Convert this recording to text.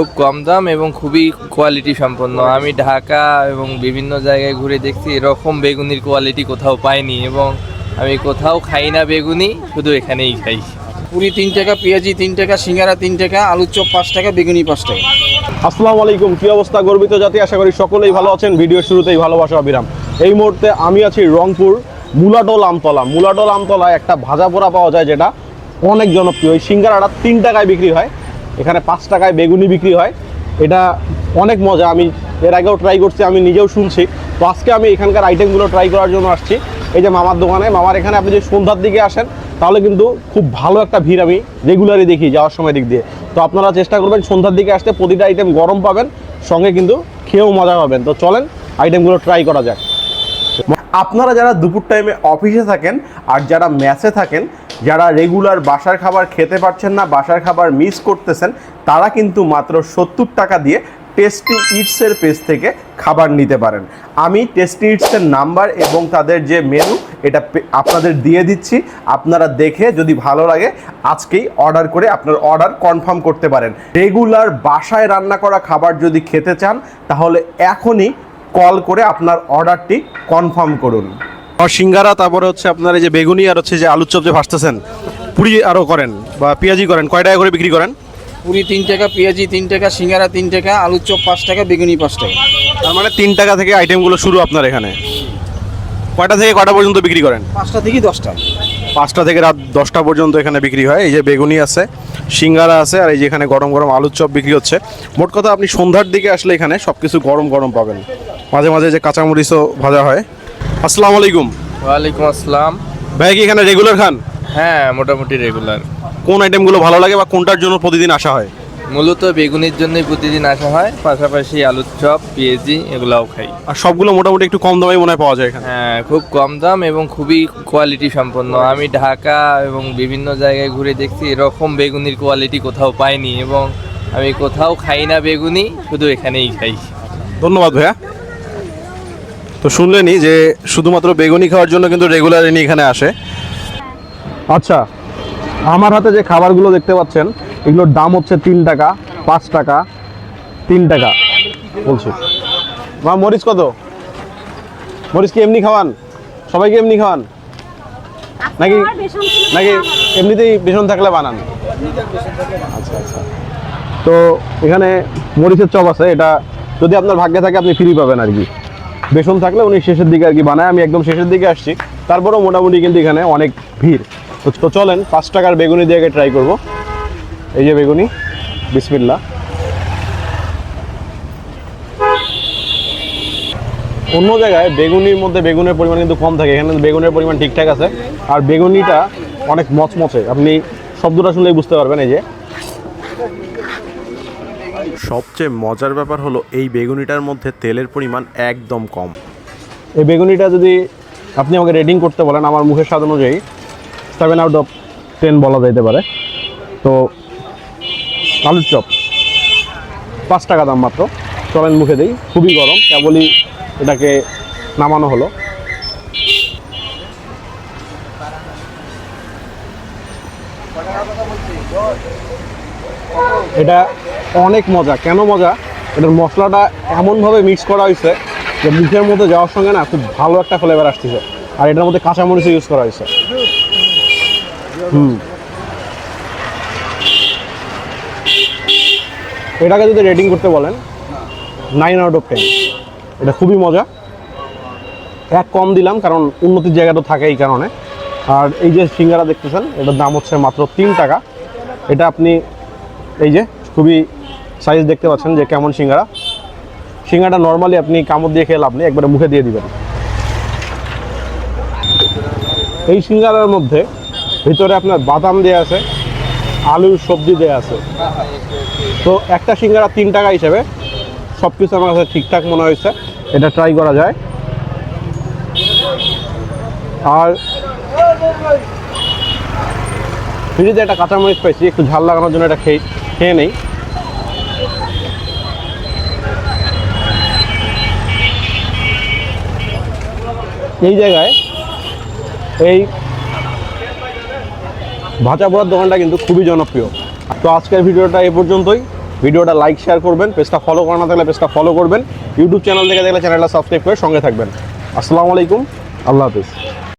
খুব কম দাম এবং খুবই কোয়ালিটি সম্পন্ন। আমি ঢাকা এবং বিভিন্ন জায়গায় ঘুরে দেখছি এরকম বেগুনির কোয়ালিটি কোথাও পাইনি এবং আমি কোথাও খাই না বেগুনি, শুধু এখানেই খাই। পুরি তিন টাকা, পেঁয়াজি তিন টাকা, সিঙ্গারা তিন টাকা, আলুর চপ পাঁচ টাকা, বেগুনি পাঁচ টাকা। আসসালামু আলাইকুম, কি অবস্থা? গর্বিত জাতি, আশা করি সকলেই ভালো আছেন। ভিডিও শুরুতেই ভালোবাসা, অবিরাম। এই মুহূর্তে আমি আছি রংপুর মুলাডোল আমতলা। মুলাডোল আমতলায় একটা ভাজা পোড়া পাওয়া যায় যেটা অনেক জনপ্রিয়। এই সিঙ্গারাটা তিন টাকায় বিক্রি হয়। এখানে পাঁচ টাকায় বেগুনি বিক্রি হয়। এটা অনেক মজা, আমি এর আগেও ট্রাই করছি, আমি নিজেও শুনছি। তো আজকে আমি এখানকার আইটেমগুলো ট্রাই করার জন্য আসছি। এই যে মামার দোকানে, মামার এখানে আপনি যদি সন্ধ্যার দিকে আসেন, তাহলে কিন্তু খুব ভালো একটা ভিড় আমি রেগুলারই দেখি যাওয়ার সময় দিক দিয়ে। তো আপনারা চেষ্টা করবেন সন্ধ্যার দিকে আসতে, প্রতিটা আইটেম গরম পাবেন, সঙ্গে কিন্তু খেয়েও মজা পাবেন। তো চলেন আইটেমগুলো ট্রাই করা যাক। আপনারা যারা দুপুর টাইমে অফিসে থাকেন, আর যারা ম্যাচে থাকেন যারা রেগুলার বাসার খাবার খেতে পারছেন না, বাসার খাবার মিস করতেছেন, তারা কিন্তু মাত্র সত্তর টাকা দিয়ে টেস্টি ইটসের পেজ থেকে খাবার নিতে পারেন। আমি টেস্টি ইটসের নাম্বার এবং তাদের যে মেনু এটা আপনাদের দিয়ে দিচ্ছি। আপনারা দেখে যদি ভালো লাগে, আজকেই অর্ডার করে আপনার অর্ডার কনফার্ম করতে পারেন। রেগুলার বাসায় রান্না করা খাবার যদি খেতে চান, তাহলে এখনই কল করে আপনার অর্ডারটি কনফার্ম করুন। সিঙ্গারা তারপরে হচ্ছে আপনার এই যে বেগুনি আর হচ্ছে যে আলুর চপ যে ভাসতেছেন পুরি আরও করেন বা পেঁয়াজি করেন কয় টাকা করে বিক্রি করেন? পুরি তিন টাকা পেঁয়াজি তিন টাকা সিঙ্গারা তিন টাকা আলুর চপ পাঁচ টাকা বেগুনি পাঁচ টাকা। তার মানে তিন টাকা থেকে আইটেমগুলো শুরু আপনার এখানে। কয়টা থেকে কয়টা পর্যন্ত বিক্রি করেন? পাঁচটা থেকে দশটা। পাঁচটা থেকে রাত দশটা পর্যন্ত এখানে বিক্রি হয়। এই যে বেগুনি আছে সিঙ্গারা আছে আর এই যে এখানে গরম গরম আলুর চপ বিক্রি হচ্ছে। মোট কথা আপনি সন্ধ্যার দিকে আসলে এখানে সব কিছু গরম গরম পাবেন। মাঝে মাঝে যে কাঁচামরিচও ভাজা হয়। আসসালামু আলাইকুম। ওয়ালাইকুম আসসালাম। ভাই কি এখানে রেগুলার খান? হ্যাঁ মোটামুটি রেগুলার কোন আইটেমগুলো ভালো লাগে বা কোনটার জন্য প্রতিদিন আসা হয়? মূলত বেগুনির জন্যই প্রতিদিন আসা হয় পাশাপাশি আলুর চপ পেঁয়াজি এগুলাও খাই। আর সবগুলো মোটামুটি একটু কম দামে মনে হয় পাওয়া যায় এখানে। হ্যাঁ খুব কম দাম এবং খুবই কোয়ালিটি সম্পন্ন। আমি ঢাকা এবং বিভিন্ন জায়গায় ঘুরে দেখছি এরকম বেগুনির কোয়ালিটি কোথাও পাইনি এবং আমি কোথাও খাই না বেগুনি শুধু এখানেই খাই। ধন্যবাদ ভাইয়া। তো শুনলেনই যে শুধুমাত্র বেগুনি খাওয়ার জন্য কিন্তু রেগুলার ইনি এখানে আসে। আচ্ছা আমার হাতে যে খাবারগুলো দেখতে পাচ্ছেন এগুলোর দাম হচ্ছে তিন টাকা পাঁচ টাকা তিন টাকা বলছি। মা মরিচ কত? মরিচ কি এমনি খাওয়ান? সবাইকে এমনি খাওয়ান? নাকি নাকি এমনিতেই বেসন থাকলে বানান? আচ্ছা আচ্ছা। তো এখানে মরিচের চপ আছে এটা যদি আপনার ভাগ্যে থাকে আপনি ফ্রি পাবেন আর কি। বেসন থাকলে উনি শেষের দিকে আর কি বানায়। আমি একদম শেষের দিকে আসছি। তারপরেও মোটামুটি কিন্তু এখানে অনেক ভিড়। তো চলেন, পাঁচ টাকার বেগুনি দিয়ে ট্রাই করব। এই যে বেগুনি বিসমিল্লা অন্য জায়গায় বেগুনির মধ্যে বেগুনের পরিমাণ কিন্তু কম থাকে। এখানে বেগুনের পরিমাণ ঠিকঠাক আছে। আর বেগুনিটা অনেক মচমচে। আপনি শব্দটা শুনলেই বুঝতে পারবেন এই যে। সবচেয়ে মজার ব্যাপার হলো এই বেগুনিটার মধ্যে তেলের পরিমাণ একদম কম। এই বেগুনিটা যদি আপনি আমাকে রেডিং করতে বলেন আমার মুখের স্বাদ অনুযায়ী সেভেন আউট অফ টেন বলা যাইতে পারে। তো, আলুর চপ, পাঁচ টাকা দাম মাত্র। চলেন মুখে দিই, খুবই গরম, কেবলই এটাকে নামানো হলো। এটা অনেক মজা। কেন মজা? এটার মশলাটা এমনভাবে মিক্স করা হয়েছে যে মুখের মধ্যে যাওয়ার সঙ্গে না খুব ভালো একটা ফ্লেভার আসতেছে। আর এটার মধ্যে কাঁচামরিচ ইউজ করা হয়েছে। হুম। এটাকে যদি রেটিং করতে বলেন নাইন আউট অফ টেন এটা খুবই মজা। এক কম দিলাম, কারণ উন্নতির জায়গাটা থাকে এই কারণে। আর এই যে সিঙ্গারা দেখতেছেন, এটার দাম হচ্ছে মাত্র তিন টাকা। এটা আপনি এই যে, খুবই সাইজ দেখতে পাচ্ছেন যে কেমন সিঙ্গারা। সিঙ্গাটা নর্মালি আপনি কামড় দিয়ে খেয়ে লাভ নেই, একবারে মুখে দিয়ে দিবেন। এই সিঙ্গারার মধ্যে ভিতরে আপনার বাদাম দেওয়া আছে, আলুর সবজি দেওয়া আছে। তো একটা সিঙ্গারা তিন টাকা হিসেবে সব কিছু আমার কাছে ঠিকঠাক মনে হয়েছে, এটা ট্রাই করা যায়। আর ফ্রিজে একটা কাঁচামরিচ পাইছি, একটু ঝাল লাগানোর জন্য এটা খেয়ে খেয়ে নেই। এই জায়গায় এই ভাজা পোড়ার দোকানটা কিন্তু খুবই জনপ্রিয়। তো আজকের ভিডিওটা এ পর্যন্তই। ভিডিওটা লাইক শেয়ার করবেন, পেজটা ফলো করা না থাকলে পেজটা ফলো করবেন। ইউটিউব চ্যানেল থেকে দেখলে চ্যানেলটা সাবস্ক্রাইব করে সঙ্গে থাকবেন। আসসালামু আলাইকুম, আল্লাহ হাফিজ।